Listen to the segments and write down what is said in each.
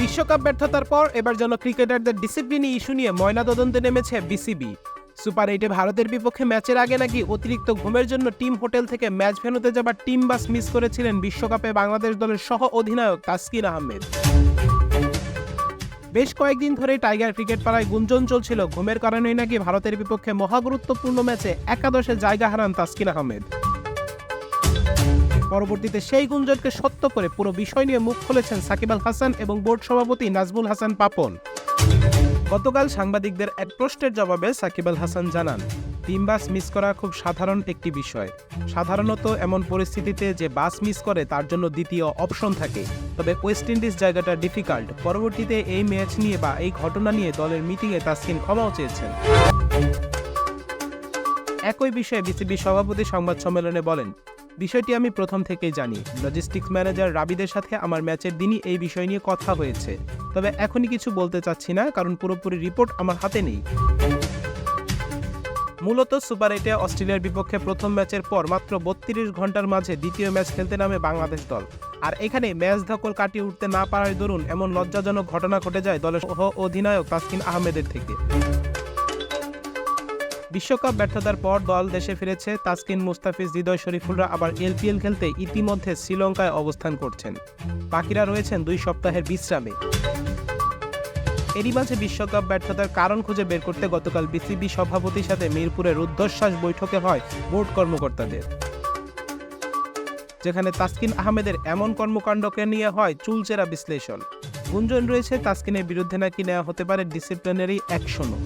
বিশ্বকাপ ব্যর্থতার পর এবার যেন ক্রিকেটারদের ডিসিপ্লিনি ইস্যু নিয়ে ময়না ময়নাতদন্তে নেমেছে বিসিবি সুপার এইটে ভারতের বিপক্ষে ম্যাচের আগে নাকি অতিরিক্ত ঘুমের জন্য টিম হোটেল থেকে ম্যাচ ভেন্যুতে যাবার টিম বাস মিস করেছিলেন বিশ্বকাপে বাংলাদেশ দলের সহ অধিনায়ক তাসকিন আহমেদ। বেশ কয়েকদিন ধরে টাইগার ক্রিকেট পাড়ায় গুঞ্জন চলছিল। ঘুমের কারণেই নাকি ভারতের বিপক্ষে মহাগুরুত্বপূর্ণ ম্যাচে একাদশে জায়গা হারান তাসকিন আহমেদ। পরবর্তীতে সেই গুঞ্জনকে সত্য করে পুরো বিষয় নিয়ে মুখ খুলেছেন সাকিব আল হাসান এবং বোর্ড সভাপতি নাজমুল হাসান পাপন। গতকাল সাংবাদিকদের এক প্রশ্নের জবাবে সাকিব আল হাসান জানান টিম বাস মিস করা খুব সাধারণ একটি বিষয়। সাধারণত এমন পরিস্থিতিতে যে বাস মিস করে তার জন্য দ্বিতীয় অপশন থাকে। তবে ওয়েস্ট ইন্ডিজ জায়গাটা ডিফিকাল্ট। পরবর্তীতে এই ম্যাচ নিয়ে বা এই ঘটনা নিয়ে দলের মিটিংয়ে তাসকিন ক্ষমাও চেয়েছেন। একই বিষয়ে বিসিবি সভাপতি সংবাদ সম্মেলনে বলেন বিষয়টি আমি প্রথম থেকেই জানি। লজিস্টিক্স ম্যানেজার রাবিদের সাথে আমার ম্যাচের দিনই এই বিষয় নিয়ে কথা হয়েছে। তবে এখনই কিছু বলতে চাচ্ছি না, কারণ পুরোপুরি রিপোর্ট আমার হাতে নেই। মূলত সুপার এইটে অস্ট্রেলিয়ার বিপক্ষে প্রথম ম্যাচের পর মাত্র বত্রিশ ঘণ্টার মাঝে দ্বিতীয় ম্যাচ খেলতে নামে বাংলাদেশ দল। আর এখানে ম্যাচ ধকল কাটিয়ে উঠতে না পারায় দরুন এমন লজ্জাজনক ঘটনা ঘটে যায় দলের সহ অধিনায়ক তাসকিন আহমেদের থেকে। বিশ্বকাপ ব্যর্থতার পর দল দেশে ফিরেছে তাসকিন, মুস্তাফিজ, হৃদয় শরীফুলরা আবার এলপিএল খেলতে ইতিমধ্যে শ্রীলঙ্কায় অবস্থান করছেন। বাকিরা রয়েছেন দুই সপ্তাহের বিশ্রামে। এরই মাঝে বিশ্বকাপ ব্যর্থতার কারণ খুঁজে বের করতে গতকাল বিসিবি সভাপতির সাথে মিরপুরের রুদ্ধশ্বাস বৈঠকে হয় বোর্ড কর্মকর্তাদের। যেখানে তাসকিন আহমেদের এমন কর্মকাণ্ডকে নিয়ে হয় চুলচেরা বিশ্লেষণ। গুঞ্জন রয়েছে তাসকিনের বিরুদ্ধে নাকি নেওয়া হতে পারে ডিসিপ্লিনারি অ্যাকশনও।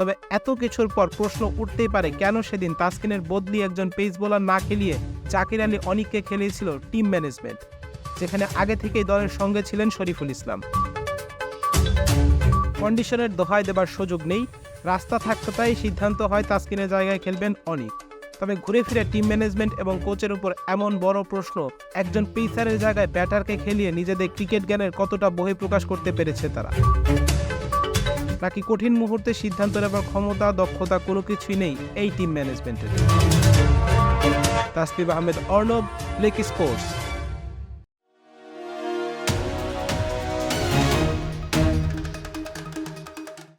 তবে এত কিছুর পর প্রশ্ন উঠতেই পারে কেন সেদিন তাসকিনের বদলি একজন পেস বোলার না খেলিয়ে জাকির আলী অনিককে খেলিয়েছিল টিম ম্যানেজমেন্ট যেখানে আগে থেকেই দলের সঙ্গে ছিলেন শরীফুল ইসলাম। কন্ডিশনের দোহাই দেবার সুযোগ নেই, রাস্তা থাকতে তাই সিদ্ধান্ত হয় তাসকিনের জায়গায় খেলবেন অনিক। তবে ঘুরে ফিরে টিম ম্যানেজমেন্ট এবং কোচের উপর এমন বড় প্রশ্ন, একজন পেসারের জায়গায় ব্যাটারকে খেলিয়ে নিজেদের ক্রিকেট জ্ঞানের কতটা বহিঃপ্রকাশ করতে পেরেছে তারা? নাকি কঠিন মুহূর্তে সিদ্ধান্ত নেবার ক্ষমতা, দক্ষতা কোনো কিছুই নেই এই টিম ম্যানেজমেন্টের তাসলিম আহমেদ, অর্ণব, লেক স্পোর্টস।